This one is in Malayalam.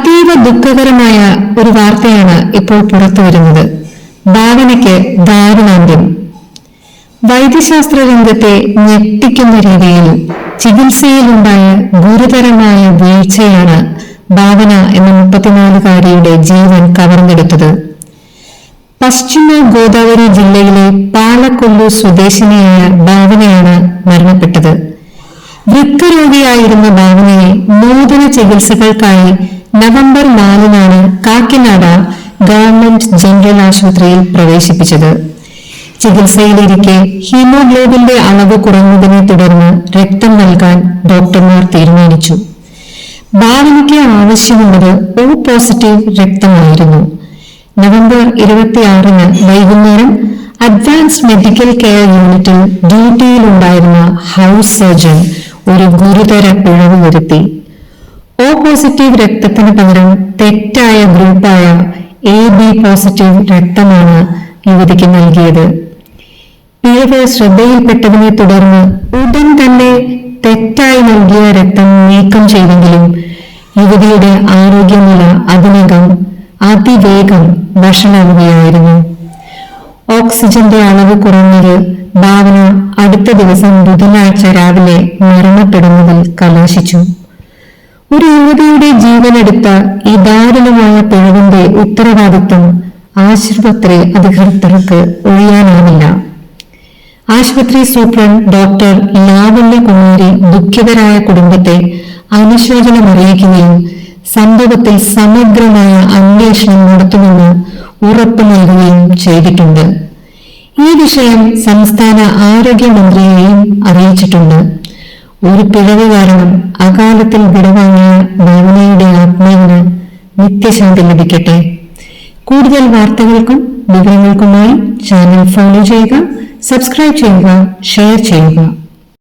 അതീവ ദുഃഖകരമായ ഒരു വാർത്തയാണ് ഇപ്പോൾ പുറത്തു വരുന്നത്. ഭാവനയ്ക്ക് ദാരുണാന്ത്യം വൈദ്യശാസ്ത്ര രംഗത്തെ ഞെട്ടിക്കുന്ന രീതിയിൽ ചികിത്സയിലുണ്ടായ ഗുരുതരമായ വീഴ്ചയാണ് ഭാവന എന്ന മുപ്പത്തിനാലുകാരിയുടെ ജീവൻ കവർന്നെടുത്തത്. പശ്ചിമ ഗോദാവരി ജില്ലയിലെ പാലക്കൊല്ലു സ്വദേശിനിയായ ഭാവനയാണ് മരണപ്പെട്ടത്. വൃക്കരോഗിയായിരുന്ന ഭാവനയെ നൂതന ചികിത്സകൾക്കായി നവംബർ നാലിനാണ് കാക്കിനാട ഗവൺമെന്റ് ജനറൽ ആശുപത്രിയിൽ പ്രവേശിപ്പിച്ചത്. ചികിത്സയിലിരിക്കെ ഹീമോഗ്ലോബിന്റെ അളവ് കുറഞ്ഞതിനെ തുടർന്ന് രക്തം നൽകാൻ ഡോക്ടർമാർ തീരുമാനിച്ചു. ഭാവനയ്ക്ക് ആവശ്യമുള്ളത് ഒ പോസിറ്റീവ് രക്തമായിരുന്നു. നവംബർ ഇരുപത്തിയാറിന് വൈകുന്നേരം അഡ്വാൻസ് മെഡിക്കൽ കെയർ യൂണിറ്റിൽ ഡ്യൂട്ടിയിലുണ്ടായിരുന്ന ഹൗസ് സർജൻ ഒരു ഗുരുതര പിഴവ് വരുത്തി. ഒ പോസിറ്റീവ് രക്തത്തിന് പകരം തെറ്റായ ഗ്രൂപ്പായ എ ബി പോസിറ്റീവ് രക്തമാണ് യുവതിക്ക് നൽകിയത്. പിഴവ് ശ്രദ്ധയിൽപ്പെട്ടതിനെ തുടർന്ന് ഉടൻ തന്നെ തെറ്റായി നൽകിയ രക്തം നീക്കം ചെയ്തെങ്കിലും യുവതിയുടെ ആരോഗ്യനില അതിനകം അതിവേഗം വഷളാവുകയായിരുന്നു. ഓക്സിജന്റെ അളവ് കുറഞ്ഞത് ഭാവന അടുത്ത ദിവസം ബുധനാഴ്ച രാവിലെ മരണപ്പെടുന്നതിൽ കലാശിച്ചു. ഒരു യുവതിയുടെ ജീവനെടുത്ത ഈ ദാരുണമായ പിഴവിന്റെ ഉത്തരവാദിത്വം ആശുപത്രി അധികൃതർക്ക് ഒഴിയാനാവില്ല. ആശുപത്രി സൂപ്രണ്ട് ഡോക്ടർ ലാവണ്യ കുമാരി ദുഃഖിതരായ കുടുംബത്തെ അനുശോചനം അറിയിക്കുകയും സംഭവത്തിൽ സമഗ്രമായ അന്വേഷണം നടത്തുമെന്ന് ഉറപ്പു നൽകുകയും ചെയ്തിട്ടുണ്ട്. ഈ വിഷയം സംസ്ഥാന ആരോഗ്യമന്ത്രിയെയും അറിയിച്ചിട്ടുണ്ട്. ഒരു പിഴവ് കാരണം അകാലത്തിൽ വിടവാങ്ങിയ ഭാവനയുടെ ആത്മാവിന് നിത്യശാന്തി ലഭിക്കട്ടെ. കൂടുതൽ വാർത്തകൾക്കും വിവരങ്ങൾക്കുമായി ചാനൽ ഫോളോ ചെയ്യുക സബ്സ്ക്രൈബ് ചെയ്യുക ഷെയർ ചെയ്യുക.